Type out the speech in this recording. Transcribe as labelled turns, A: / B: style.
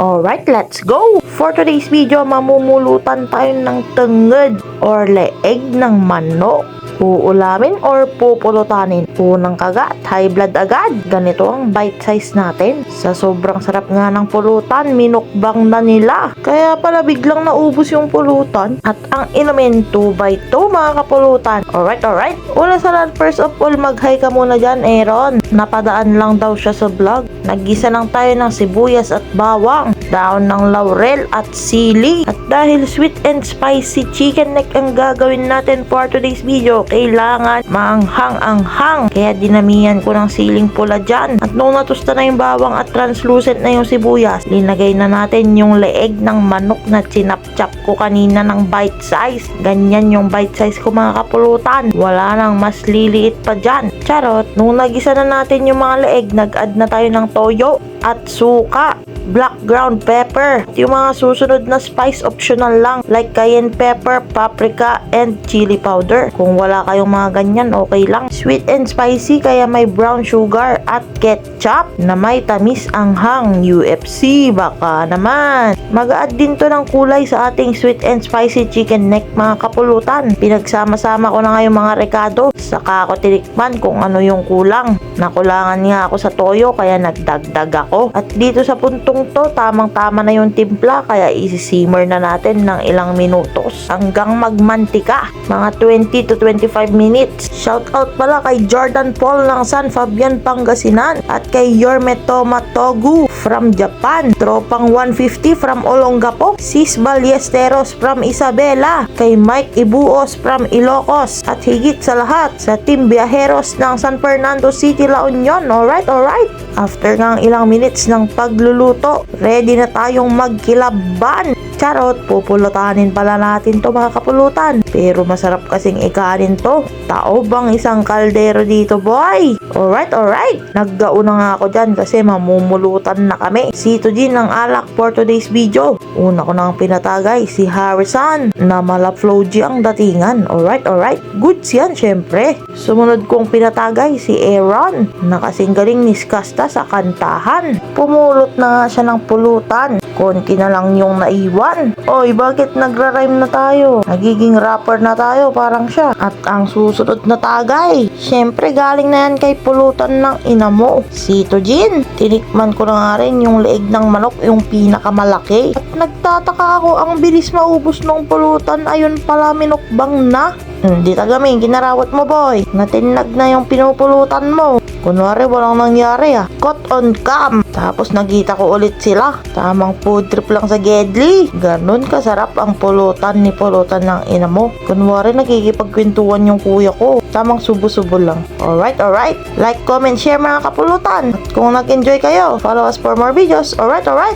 A: Alright, let's go! For today's video, mamumulutan tayo ng tenged or leeg ng manok. Uulamin or pupulutanin. Unang kagat, high blood agad. Ganito ang bite size natin. Sa sobrang sarap nga ng pulutan, minukbang na nila. Kaya pala biglang naubos yung pulutan. At ang inumin 2 by 2 mga kapulutan. Alright, alright. Una sa lahat, first of all, mag-hi ka muna dyan, Aaron. Napadaan lang daw siya sa vlog. Nagisa lang tayo ng sibuyas at bawang. Daon ng laurel at sili. At dahil sweet and spicy chicken neck ang gagawin natin for today's video, kailangan maanghang-anghang. Kaya dinamihan ko ng siling pula dyan. At nung natusta na yung bawang at translucent na yung sibuyas, linagay na natin yung leeg ng manok na chinap-chap ko kanina ng bite size. Ganyan yung bite size ko mga kapulutan. Wala nang mas liliit pa dyan. Charot, nung nagisa na natin yung mga leeg, nag-add na tayo ng toyo at suka black ground pepper. Yung mga susunod na spice optional lang like cayenne pepper, paprika, and chili powder. Kung wala kayong mga ganyan, okay lang. Sweet and spicy kaya may brown sugar at ketchup na may tamis anghang UFC. Baka naman. Mag-add din to ng kulay sa ating sweet and spicy chicken neck mga kapulutan. Pinagsama-sama ko na nga yung mga rekado. Saka ako tinikman kung ano yung kulang. Nakulangan nga ako sa toyo kaya nagdagdag ako. At dito sa puntong to, tamang-tama na yung timpla kaya isi-simmer na natin ng ilang minutos hanggang magmantika. Mga 20 to 25 minutes. Shout out pala kay Jordan Paul ng San Fabian, Pangasinan at kay Yorme Tomatogu from Japan. Tropang 150 from Olongapo. Sis Ballesteros from Isabela. Kay Mike Ibuos from Ilocos. At higit sa lahat, sa Team Biaheros ng San Fernando City, La Union. Alright, alright. After ng ilang minutes ng pagluluto, ready na tayong magkilaban. Charot, pupulutanin pala natin to mga kapulutan. Pero masarap kasing ikanin to. Tao bang isang kaldero dito, boy? Alright, alright. Naggauna nga ako dyan kasi mamumulutan na kami. Sito din ng alak for today's video. Una ko nang pinatagay si Harrison na mala floji ang datingan. Alright, alright. Goods yan, syempre. Sumunod kong pinatagay si Aaron na kasing galing ni Skasta sa kantahan. Pumulot na nga siya ng pulutan. Konti na lang yung naiwan. Oy, bakit nagra-rhyme na tayo? Nagiging rapper na tayo, parang siya. At ang susunod na tagay, syempre galing na yan kay pulutan ng ina mo. Sito Jin, tinikman ko na nga rin yung leeg ng manok, yung pinakamalaki. At nagtataka ako, ang bilis maubos ng pulutan, ayun pala minukbang na. Hindi tagamin, ginarawat mo boy. Natinag na yung pinupulutan mo. Kunwari walang nangyari ah. Caught on cam. Tapos nagita ko ulit sila. Tamang food trip lang sa Gedli. Ganon kasarap ang pulutan ni pulutan ng ina mo. Kunwari nakikipagkwentuhan yung kuya ko. Tamang subo-subo lang. Alright, alright. Like, comment, share mga kapulutan. At kung nag-enjoy kayo, follow us for more videos. Alright, alright.